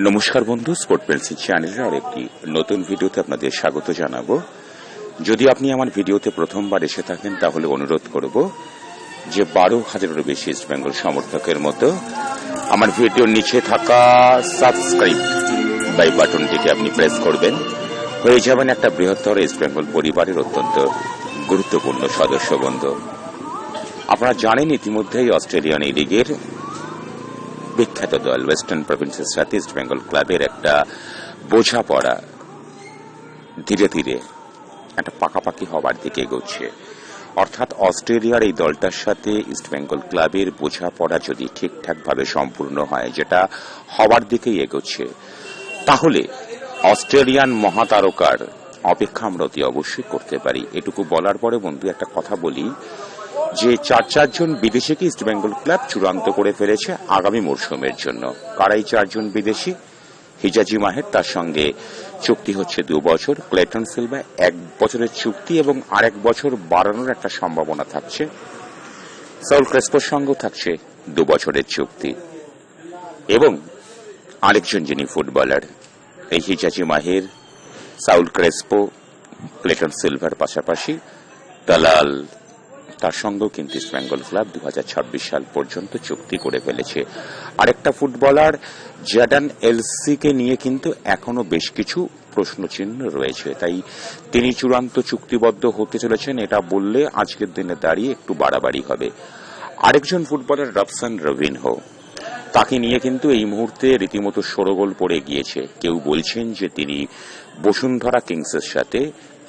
নমস্কার বন্ধু sport pencil চ্যানেলের আর একটি নতুন ভিডিওতে আপনাদের স্বাগত জানাব। যদি আপনি আমার ভিডিওতে প্রথমবার এসে থাকেন, তাহলে অনুরোধ করব যে বারো হাজারেরও বেশি ইস্ট বেঙ্গল সমর্থকের মতো আমার ভিডিওর নিচে থাকা সাবস্ক্রাইব বাই বাটনটিকে আপনি প্রেস করবেন। হয়ে যাবেন একটা বৃহত্তর ইস্ট বেঙ্গল পরিবারের অত্যন্ত গুরুত্বপূর্ণ সদস্য বন্ধু। আপনারা জানেন ইতিমধ্যেই অস্ট্রেলিয়ান এই লিগের বিখ্যাত দল ওয়েস্টার্ন প্রভিন্সের সাথে ইস্ট বেঙ্গল ক্লাবের একটা বোঝাপড়া ধীরে ধীরে একটা পাকাপাকি হবার দিকে এগোচ্ছে। অর্থাৎ অস্ট্রেলিয়ার এই দলটার সাথে ইস্ট বেঙ্গল ক্লাবের বোঝাপড়া যদি ঠিকঠাকভাবে সম্পূর্ণ হয়, যেটা হওয়ার দিকেই এগোচ্ছে, তাহলে অস্ট্রেলিয়ান মহাতারকার অপেক্ষা আমরা অতি অবশ্যই করতে পারি। এটুকু বলার পরে বন্ধু, একটা কথা বলি। যে চার চারজন বিদেশিকে ইস্ট বেঙ্গল ক্লাব চূড়ান্ত করে ফেলেছে আগামী মরশুমের জন্য। কারাই চারজন বিদেশি? হিজাজি মাহের তার সঙ্গে চুক্তি হচ্ছে দু বছর। ক্লেটন সিলভা এক বছরের চুক্তি এবং আরেক বছর বাড়ানোর একটা সম্ভাবনা থাকছে। সাউল ক্রেসপোর সঙ্গেও থাকছে দু বছরের চুক্তি। এবং আরেকজন যিনি ফুটবলার, এই Hijazi Maher, Saul Crespo, Cleiton silver পাশাপাশি, দালাল তার সঙ্গেও কিন্তু ইস্ট বেঙ্গল ক্লাব দু হাজার ছাব্বিশ সাল পর্যন্ত চুক্তি করে ফেলেছে। আরেকটা ফুটবলার জ্যাডান এলসিকে নিয়ে কিন্তু এখনও বেশ কিছু প্রশ্নচিহ্ন রয়েছে। তাই তিনি চূড়ান্ত চুক্তিবদ্ধ হতে চলেছেন, এটা বললে আজকের দিনে দাঁড়িয়ে একটু বাড়াবাড়ি হবে। আরেকজন ফুটবলার রবসান রবিনহো তাকে নিয়ে কিন্তু এই মুহূর্তে রীতিমতো সরগোল পড়ে গিয়েছে। কেউ বলছেন যে তিনি বসুন্ধরা কিংসের সাথে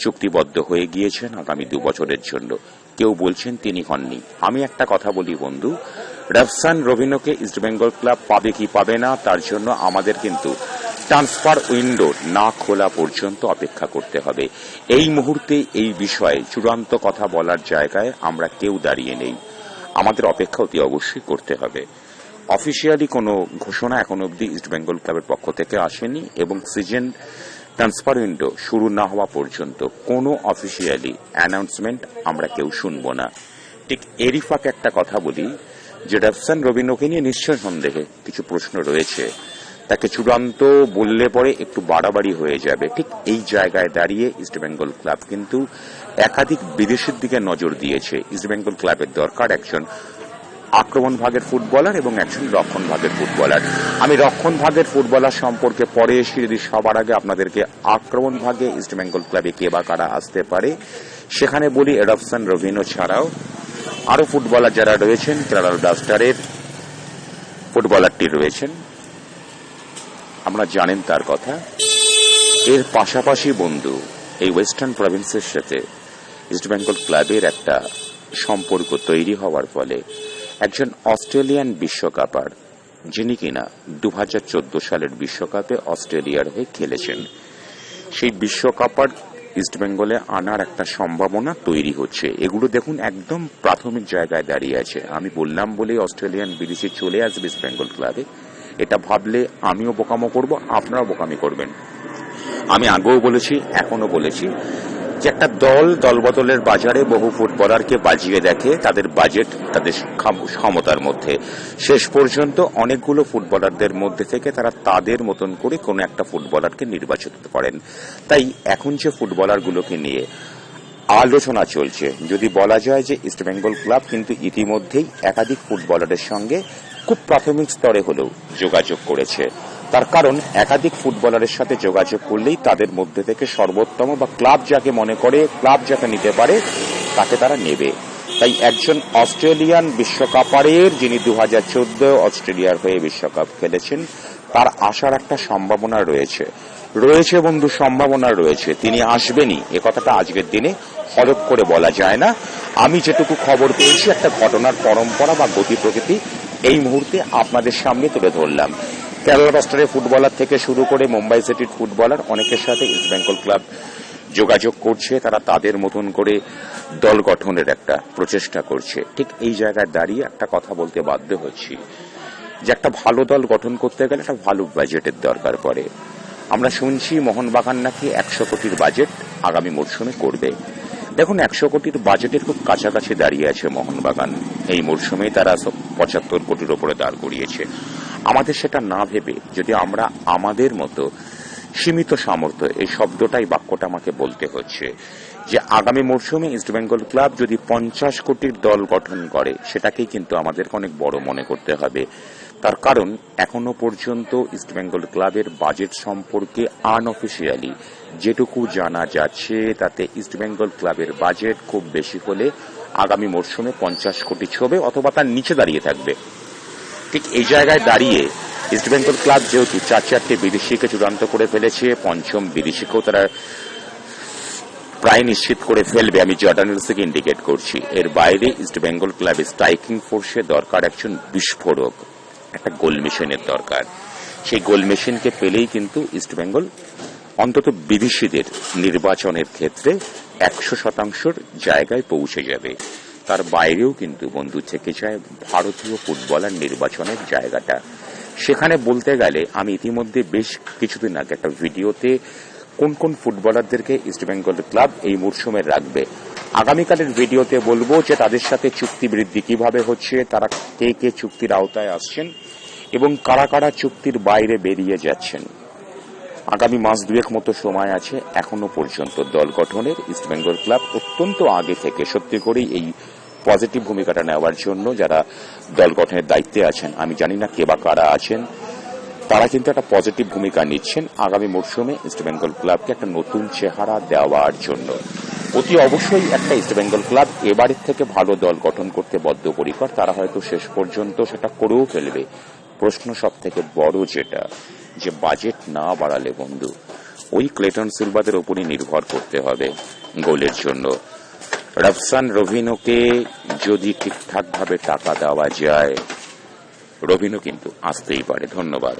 চুক্তিবদ্ধ হয়ে গিয়েছেন আগামী দু বছরের জন্য। কেউ বলছেন তিনি হননি। আমি একটা কথা বলি বন্ধু, রাফসান রবিনোকে ইস্টবেঙ্গল ক্লাব পাবে কি পাবে না, তার জন্য আমাদের কিন্তু ট্রান্সফার উইন্ডো না খোলা পর্যন্ত অপেক্ষা করতে হবে। এই মুহূর্তে এই বিষয়ে চূড়ান্ত কথা বলার জায়গায় আমরা কেউ দাঁড়িয়ে নেই। আমাদের অপেক্ষা অতি অবশ্যই করতে হবে। অফিসিয়ালি কোনো ঘোষণা এখন অবধি ইস্টবেঙ্গল ক্লাবের পক্ষ থেকে আসেনি এবং সিজন ট্রান্সফার উইন্ডো শুরু না হওয়া পর্যন্ত কোনো অফিসিয়ালি অ্যানাউন্সমেন্ট আমরা কেউ শুনব না। ঠিক এরই ফাঁকে একটা কথা বলি, যে রেফসান রবীন্দ্রকে নিয়ে নিশ্চয় সন্দেহে কিছু প্রশ্ন রয়েছে। তাকে চূড়ান্ত বললে পরে একটু বাড়াবাড়ি হয়ে যাবে। ঠিক এই জায়গায় দাঁড়িয়ে ইস্টবেঙ্গল ক্লাব কিন্তু একাধিক বিদেশের দিকে নজর দিয়েছে। ইস্টবেঙ্গল ক্লাবের দরকার একজন আক্রমণ ভাগের ফুটবলার এবং একজন রক্ষণ ভাগের ফুটবলার। আমি রক্ষণ ভাগের ফুটবলার সম্পর্কে পরে এসে যদি সবার আগে আপনাদেরকে আক্রমণ ভাগে ইস্টবেঙ্গল ক্লাবে কে বা কারা আসতে পারে, সেখানে বলি এডপসন রবিনো ছাড়াও আরও ফুটবলার যারা রয়েছেন কেরালা ব্লাস্টারের ফুটবলারটি রয়েছেন। আমরা জানেন তার কথা। এর পাশাপাশি বন্ধু, এই ওয়েস্টার্ন প্রভিন্সের সাথে ইস্টবেঙ্গল ক্লাবের একটা সম্পর্ক তৈরি হওয়ার ফলে একজন অস্ট্রেলিয়ান বিশ্বকাপার, যিনি কিনা দু হাজার চোদ্দ সালের বিশ্বকাপে অস্ট্রেলিয়ার হয়ে খেলেছেন। সেই বিশ্বকাপার ইস্টবেঙ্গলে আনার একটা সম্ভাবনা তৈরি হচ্ছে। এগুলো দেখুন, একদম প্রাথমিক জায়গায় দাঁড়িয়ে আছে। আমি বললাম বলে অস্ট্রেলিয়ান বিদেশে চলে আসবে ইস্টবেঙ্গল ক্লাবে। এটা ভাবলে আমিও বোকামো করব, আপনারাও বোকামি করবেন। আমি আগেও বলেছি এখনও বলেছি যে একটা দল, দলবদলের বাজারে বহু ফুটবলারকে বাজিয়ে দেখে, তাদের বাজেট তাদের ক্ষম- ক্ষমতার মধ্যে। শেষ পর্যন্ত অনেকগুলো ফুটবলারদের মধ্যে থেকে তারা তাদের মতন করে কোনো একটা ফুটবলারকে নির্বাচিত করেন। তাই এখন যে ফুটবলারগুলোকে নিয়ে আলোচনা চলছে, যদি বলা যায় যে ইস্টবেঙ্গল ক্লাব কিন্তু ইতিমধ্যেই একাধিক ফুটবলারের সঙ্গে খুব প্রাথমিক স্তরে হলেও যোগাযোগ করেছে। তার কারণ, একাধিক ফুটবলারের সাথে যোগাযোগ করলেই তাদের মধ্যে থেকে সর্বোত্তম বা ক্লাব যাকে মনে করে ক্লাব যাকে নিতে পারে, তাকে তারা নেবে। তাই একজন অস্ট্রেলিয়ান বিশ্বকাপারের, যিনি দু হাজার চোদ্দ অস্ট্রেলিয়ার হয়ে বিশ্বকাপ খেলেছেন, তার আসার একটা সম্ভাবনা রয়েছে। রয়েছে বন্ধু, সম্ভাবনা রয়েছে। তিনি আসবেনই। এ কথাটা আজকের দিনে হলপ করে বলা যায় না। আমি যেটুকু খবর পেয়েছি, একটা ঘটনার পরম্পরা বা গতি প্রকৃতি এই মুহূর্তে আপনাদের সামনে তুলে ধরলাম। কেরালা বাস্টারের ফুটবলার থেকে শুরু করে মুম্বাই সিটির ফুটবলার, অনেকের সাথে ইস্ট বেঙ্গল ক্লাব যোগাযোগ করছে, তারা তাদের মতন করে দল গঠনের একটা প্রচেষ্টা করছে। ঠিক এই জায়গায় দাঁড়িয়ে একটা কথা বলতে বাধ্য হচ্ছি, যে একটা ভালো দল গঠন করতে গেলে একটা ভালো বাজেটের দরকার পড়ে। আমরা শুনছি মোহনবাগান নাকি একশো কোটির বাজেট আগামী মরশুমে করবে। দেখুন, একশো কোটির বাজেটের খুব কাছাকাছি দাঁড়িয়ে আছে মোহনবাগান। এই মরশুমে তারা পঁচাত্তর কোটির ওপরে দাঁড় করিয়েছে। আমাদের সেটা না ভেবে যদি আমরা আমাদের মতো সীমিত সামর্থ্য, এই শব্দটাই বাক্যটা আমাকে বলতে হচ্ছে যে আগামী মরশুমে ইস্টবেঙ্গল ক্লাব যদি পঞ্চাশ কোটির দল গঠন করে, সেটাকেই কিন্তু আমাদেরকে অনেক বড় মনে করতে হবে। তার কারণ, এখনও পর্যন্ত ইস্টবেঙ্গল ক্লাবের বাজেট সম্পর্কে আনঅফিসিয়ালি যেটুকু জানা যাচ্ছে, তাতে ইস্টবেঙ্গল ক্লাবের বাজেট খুব বেশি হলে আগামী মরশুমে পঞ্চাশ কোটি ছবে অথবা তার নিচে দাঁড়িয়ে থাকবে। ঠিক এই জায়গায় দাঁড়িয়ে ইস্টবেঙ্গল ক্লাব যেহেতু চার চারটে বিদেশিকে চূড়ান্ত করে ফেলেছে, পঞ্চম বিদেশিকেও তারা প্রায় নিশ্চিত করে ফেলবে, আমি জর্ডানেলস থেকে ইন্ডিকেট করছি। এর বাইরে ইস্টবেঙ্গল ক্লাবের স্ট্রাইকিং ফোর্সে দরকার একজন বিস্ফোরক, একটা গোল মেশিনের দরকার। সেই গোল মেশিনকে পেলেই কিন্তু ইস্টবেঙ্গল অন্তত বিদেশিদের নির্বাচনের ক্ষেত্রে একশো শতাংশর জায়গায় পৌঁছে যাবে। তার বাইরেও কিন্তু বন্ধু থেকে যায় ভারতীয় ফুটবলার নির্বাচনের জায়গাটা। সেখানে বলতে গেলে আমি ইতিমধ্যে বেশ কিছুদিন আগে একটা ভিডিওতে কোন কোন ফুটবলারদেরকে ইস্টবেঙ্গল ক্লাব এই মরশুমে রাখবে, আগামীকালের ভিডিওতে বলব যে তাদের সাথে চুক্তি বৃদ্ধি কীভাবে হচ্ছে, তারা কে কে চুক্তির আওতায় আসছেন এবং কারা কারা চুক্তির বাইরে বেরিয়ে যাচ্ছেন। আগামী মাস দুয়েক মতো সময় আছে, এখনও পর্যন্ত দল গঠনের ইস্টবেঙ্গল ক্লাব অত্যন্ত আগে থেকে, সত্যি করেই এই পজিটিভ ভূমিকাটা নেওয়ার জন্য যারা দল গঠনের দায়িত্বে আছেন, আমি জানি না কে বা কারা আছেন, তারা কিন্তু একটা পজিটিভ ভূমিকা নিচ্ছেন আগামী মরশুমে ইস্টবেঙ্গল ক্লাবকে একটা নতুন চেহারা দেওয়ার জন্য। অতি অবশ্যই একটা ইস্টবেঙ্গল ক্লাব এবারের থেকে ভালো দল গঠন করতে বদ্ধপরিকর, তারা হয়তো শেষ পর্যন্ত সেটা করেও ফেলবে। প্রশ্ন সব থেকে বড় যেটা, যে বাজেট না বাড়ালে বন্ধু, ওই ক্লেটন সিলভাদের উপরই নির্ভর করতে হবে গোলের জন্য। রফসান রভিনোকে যদি ঠিকঠাকভাবে টাকা দেওয়া যায় রবিনও কিন্তু আসতেই পারে। ধন্যবাদ।